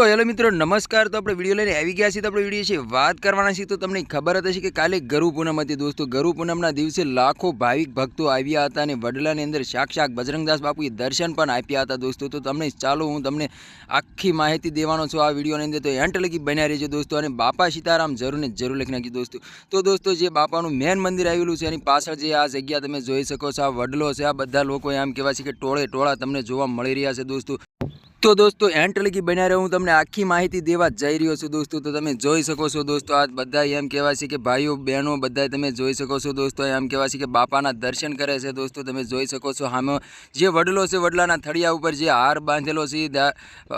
તો હેલો મિત્રો, નમસ્કાર. તો આપણે વીડિયો લઈને આવી ગયા છીએ. તો આપણે વીડિયો છે વાત કરવાના છીએ. તો તમને ખબર હતી કે કાલે ગરુ પૂનમ હતી દોસ્તો. ગરુ પૂનમના દિવસે લાખો ભાવિક ભક્તો આવ્યા હતા અને વડલાની અંદર સાક્ષાત બજરંગદાસ બાપુએ દર્શન પણ આપ્યા હતા દોસ્તો. તો તમને ચાલો હું તમને આખી માહિતી દેવાનો છું આ વિડીયોની અંદર. તો એન્ટ લગી બન્યા રહેજો દોસ્તો અને બાપા સીતારામ જરૂરને જરૂર લખી નાખી દોસ્તો. તો દોસ્તો જે બાપાનું મેન મંદિર આવેલું છે, એની પાછળ જે આ જગ્યા તમે જોઈ શકો છો, આ વડલો છે. આ બધા લોકો એમ કહેવાય છે કે ટોળે ટોળા તમને જોવા મળી રહ્યા છે દોસ્તો. તો દોસ્તો એન્ટલકી બન્યા રહે. હું તમને આખી માહિતી દેવા જઈ રહ્યો છું દોસ્તો. તો તમે જોઈ શકો છો દોસ્તો, આ બધા એમ કહેવાય છે કે ભાઈઓ, બહેનો બધા તમે જોઈ શકો છો દોસ્તો. એમ કહેવાય છે કે બાપાના દર્શન કરે છે દોસ્તો. તમે જોઈ શકો છો સામે જે વડલો છે, વડલાના થળિયા ઉપર જે હાર બાંધેલો છે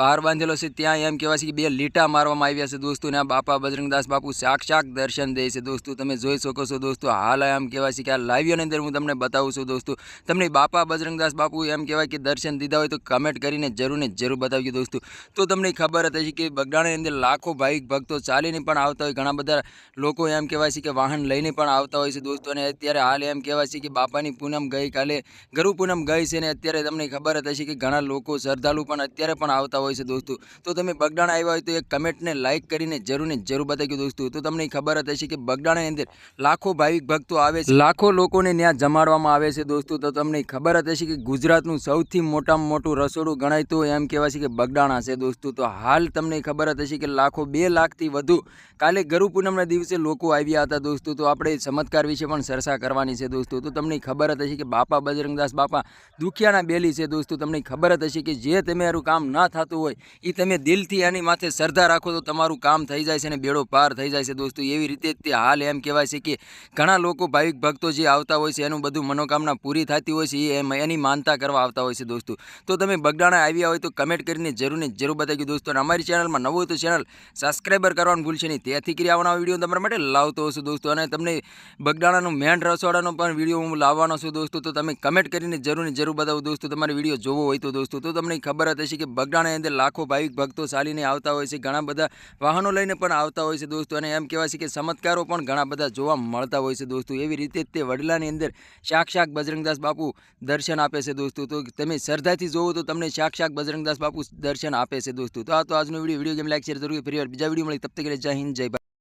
હાર બાંધેલો છે, ત્યાં એમ કહેવાય છે કે બે લીટા મારવામાં આવ્યા છે દોસ્તો. ને આ બાપા બજરંગદાસ બાપુ સાક્ષાત દર્શન દે છે દોસ્તો. તમે જોઈ શકો છો દોસ્તો, હાલ એમ કહેવાય છે કે આ લાઈવની અંદર હું તમને બતાવું છું દોસ્તો. તમને બાપા બજરંગદાસ બાપુ એમ કહેવાય કે દર્શન દીધા હોય તો કમેન્ટ કરીને જરૂર જરૂર બતાવજો દોસ્તો. તો તમને ખબર હતી કે બગડાણાની અંદર લાખો ભાઈક ભક્તો ચાલીને પણ આવતા હોય. ઘણા બધા લોકો એમ કહેવાય છે કે વાહન લઈને પણ આવતા હોય છે દોસ્તો. અને અત્યારે હાલ એમ કહેવાય છે કે બાપાની પૂનમ ગઈકાલે ગરુ પૂનમ ગઈ છે. ને અત્યારે તમને ખબર હતી કે ઘણા લોકો શ્રદ્ધાળુ પણ અત્યારે પણ આવતા હોય છે દોસ્તો. તો તમે બગડાણા આવ્યા હોય તો એક કમેન્ટને લાઇક કરીને જરૂર ને જરૂર બતાવ્યું દોસ્તો. તો તમને ખબર હતી કે બગડાણાની અંદર લાખો ભાવિક ભક્તો આવે છે. લાખો લોકોને ત્યાં જમાડવામાં આવે છે દોસ્તો. તો તમને ખબર હતી કે ગુજરાતનું સૌથી મોટામાં મોટું રસોડું ગણાય તો એમ કહેવાય છે કે બગડાણા છે દોસ્તો. તો હાલ તમને ખબર જ હશે કે લાખો બે લાખથી વધુ કાલે ગરુ પૂનમના દિવસે લોકો આવ્યા હતા દોસ્તો. તો આપણે ચમત્કાર વિશે પણ ચર્ચા કરવાની છે દોસ્તો. તો તમને ખબર જ હશે કે બાપા બજરંગદાસ બાપા દુખિયાના બેલી છે દોસ્તો. તમને ખબર જ હશે કે જે તમારું કામ ના થતું હોય એ તમે દિલથી એની માથે શ્રદ્ધા રાખો તો તમારું કામ થઈ જાય છે અને બેડો પાર થઈ જાય છે દોસ્તો. એવી રીતે તે હાલ એમ કહેવાય છે કે ઘણા લોકો ભાવિક ભક્તો જે આવતા હોય છે, એનું બધું મનોકામના પૂરી થતી હોય છે, એ એની માનતા કરવા આવતા હોય છે દોસ્તો. તો તમે બગડાણા આવ્યા હોય તો કમેન્ટ કરીને જરૂરને જરૂર બતાવી દોસ્તો. અમારી ચેનલમાં નવું તો ચેનલ સબસ્ક્રાઈબર કરવાનું ભૂલશે નહીં. ત્યાંથી કરી આવવાના વીડિયો તમારા માટે લાવતો હશું દોસ્તો. અને તમને બગડાણાનું મેન રસોડાનો પણ વીડિયો હું લાવવાનો છું દોસ્તો. તો તમે કમેન્ટ કરીને જરૂરને જરૂર બતાવો દોસ્તો. તમારે વીડિયો જોવો હોય તો દોસ્તો. તો તમને ખબર જ હશે કે બગડાણાની અંદર લાખો ભાવિક ભક્તો ચાલીને આવતા હોય છે. ઘણા બધા વાહનો લઈને પણ આવતા હોય છે દોસ્તો. અને એમ કહેવાય છે કે ચમત્કારો પણ ઘણા બધા જોવા મળતા હોય છે દોસ્તો. એવી રીતે તે વડલાની અંદર સાક્ષાત બજરંગદાસ બાપુ દર્શન આપે છે દોસ્તો. તો તમે શ્રદ્ધાથી જોવો તો તમને સાક્ષાત બજરંગદાસ બાપુ દર્શન આપે છે દોસ્તો. તો આ તો આજનો video video game like share જરૂર ફરી બીજા વીડિયો મળી તબ તક જય હિન્દ, જય